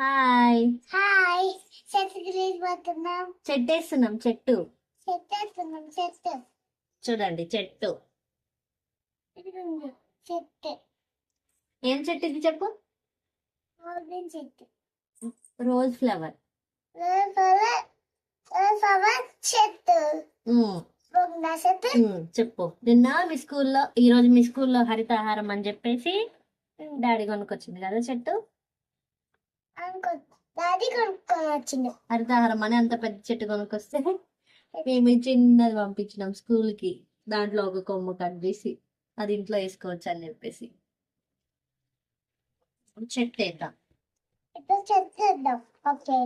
Hi. Hi. చెట్టు green పోతున్నాం చెట్టు. వేస్తున్నాం చెట్టు. చెట్టు వేస్తున్నాం చెట్టు. చూడండి చెట్టు. చెట్టు ఏం చెట్టు ఇది చెప్పు? చెట్టు. Rose flower rose flower rose flower చెట్టు. చెప్పు. నిన్న మీ స్కూల్లో ఈ రోజు మీ స్కూల్లో హరితాహారం అని చెప్పేసి డాడీ కొనుక్కొచ్చింది కదా చెట్టు అనుకో డాడీ కొనుక్కొని వచ్చిండు హరితాహారం అని అంత పెద్ద చెట్టు కొనుక్కొస్తే మేము చిన్నది పంపించినాం స్కూల్కి దాంట్లో ఒక కొమ్మ కట్ చేసి అది ఇంట్లో వేసుకోవచ్చు అని చెప్పేసి. చెట్టు వేద్దాం. చెట్టు వేద్దాం. ఓకే.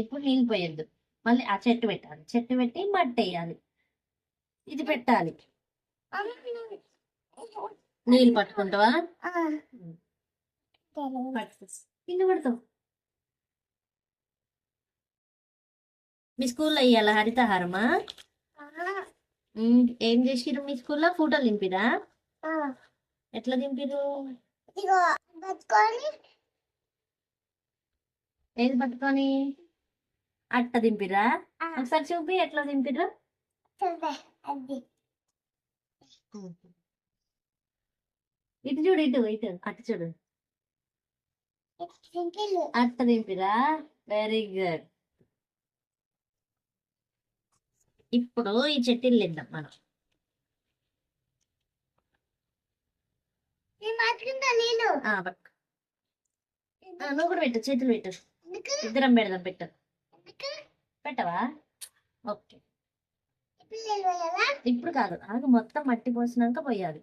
ఇప్పుడు నీళ్ళు పోయొద్దు. మళ్ళీ ఆ చెట్టు పెట్టాలి. చెట్టు పెట్టి మట్టి వేయాలి. ఇది పెట్టాలి. నీళ్ళు పట్టుకుంటావా? కింద పడతావు. మీ స్కూల్లో ఇయ్యాల హరితహారమా? ఏం చేసిర్రు మీ స్కూల్లో? ఫోటోలు దింపిరా? ఎట్లా దింపిరు ఏది పట్టుకొని? అట్ట దింపిరా ఒకసారి చూపి ఎట్లా దింపిరు ఇటు చూడు ఇటు ఇటు అటు చూడు. అట్ట దింపిరా వెరీ గుడ్ ఇప్పుడు ఈ చెట్టు ఇద్దాం మనం. నువ్వు కూడా పెట్టు చేతులు పెట్టు. ఇద్దరం పెడదాం పెట్టు. పెట్టవా? ఓకే. ఇప్పుడు కాదు. ఆగు మొత్తం మట్టి పోసినాక పోయాలి.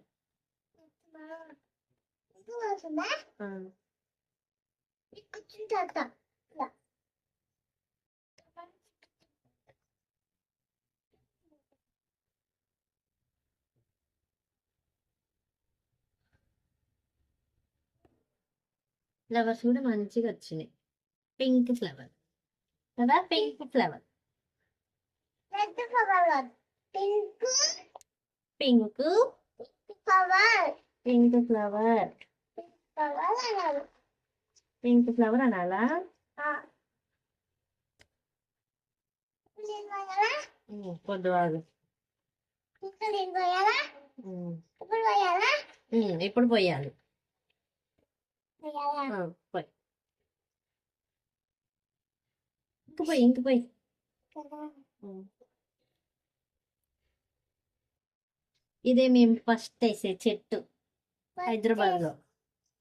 ఫ్లవర్స్ కూడా మంచిగా వచ్చినాయి. పింక్ ఫ్లవర్ కదా pink flower red flower pink pink flower pink flower flower అన్నారు పింక్ ఫ్లవర్ అనాలా పిల్లలు పోయాలా ఉమ్, పొద్దు ఆగు పిల్లలు పోయాలా ఉమ్, ఇప్పుడు పోయాలా ఉమ్, ఇప్పుడు పోయాలి పోయాలా ఆ, పోయి ఇంక పోయి ఇంక పోయి ఉమ్. ఇదే మేము ఫస్ట్ వేసే చెట్టు హైదరాబాద్లో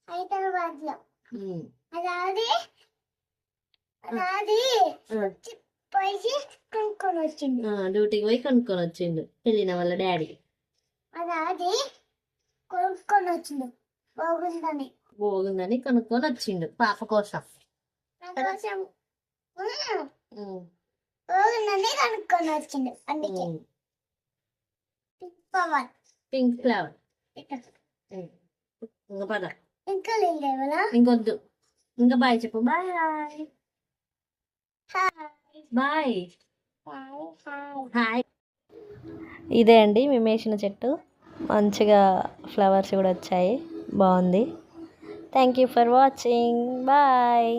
హైదరాబాద్లో కొనుక్కొని వచ్చింది ఆ, డ్యూటీకి పోయి కొనుక్కొని వచ్చిండు వెళ్ళిన వాళ్ళ డాడీ అదాది కొనుక్కొని వచ్చింది బాగుందని బాగుందని కొనుక్కొని వచ్చిండు పాప కోసం నా కోసం ఉమ్, ఉమ్, బాగుందని కొనుక్కొని వచ్చింది అందుకే ఉమ్. Power pink flower. ఇంకా పద. ఇంకా లేవలా ఇంకొద్దు. ఇంకా బాయ్ చెప్పు. బాయ్. బాయ్. హాయ్ ఇదే అండి మేము వేసిన చెట్టు. మంచిగా ఫ్లవర్స్ కూడా వచ్చాయి. బాగుంది. Thank you for watching bye